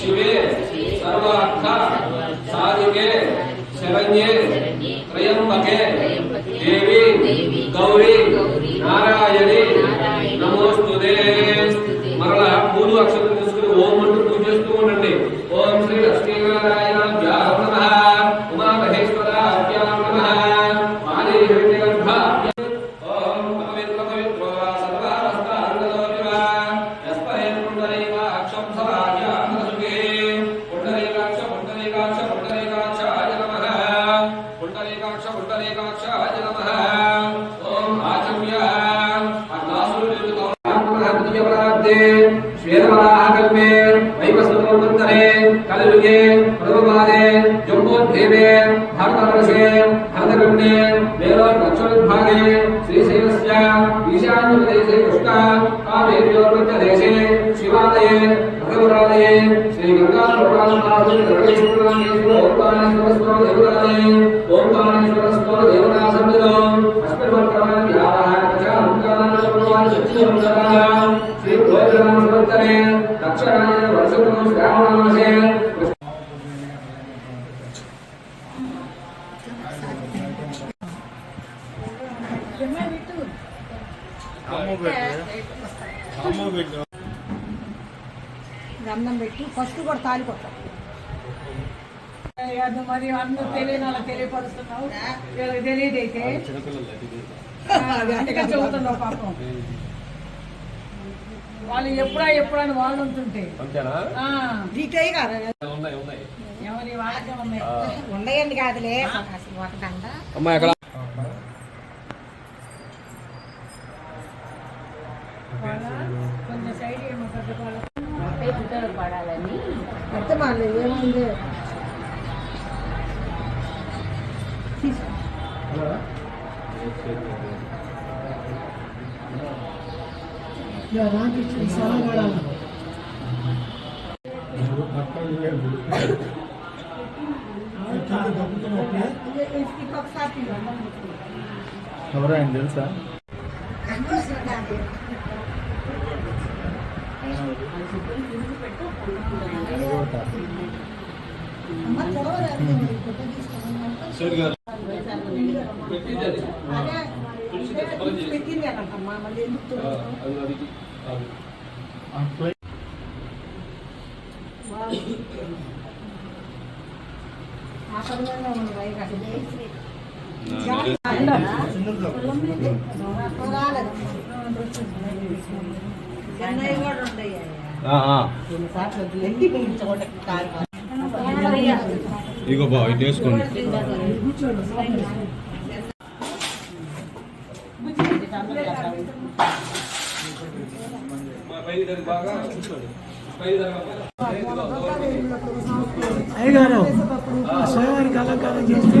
శివే సర్వార్థ సాధికే శరణ్యే ತ್ರಯಂಬಕೆ ದೇವಿ ಗೌರಿ ನಾರಾಯಣಿ ನಮೋಸ್ತುತೆ. ಮರಳ ಮೂರು ಅಕ್ಷರ పుండరీకాక్షాయ నమః ఓం ఆచమ్య అన్నాసులు నిలుతోరాత్మహత్యవరాద్దే శ్వేతవరాహకల్పే వైవస్వతోత్తరే కలియుగే ప్రథమపాదే జంబోద్భీమే భారతవర్షే భరతఖండే వేలోర్దక్షిణవిభాగే శ్రీశైలస్య ఈశాన్యప్రదేశే కృష్ణ కావేర్యోర్మధ్యదేశే శివాలయే భగవరాలయే శ్రీగంగాపురాణాలయే ఓంకారేశ్వరస్వర దేవతాసన్నిధో అస్మిన్వర్తమాన్ గంధం పెట్టి ఫస్ట్ కూడా తాలి కొట్టాలి అది మరి అందరూ తెలియని వాళ్ళకి తెలియపరుస్తున్నావు? వీళ్ళకి అందుకే పాపం. వాళ్ళు ఎప్పుడా ఎప్పుడని వాళ్ళు ఉంటుంటే ఆ, డీటెయిల్ కాదు. ఎవరి వాళ్ళకే ఉన్నాయి? ఉండయండి కాదులే. అసలు ఒకటంట పడాలని. అర్థమాలే ఏముంది? ఎవరైనా తెలుసా? చెన్నై కూడా ఉండయి ఇగో బా ఇటు వేసుకోండి. అయ్యగారు ఆ స్వామివారికి అలంకారం చేస్తే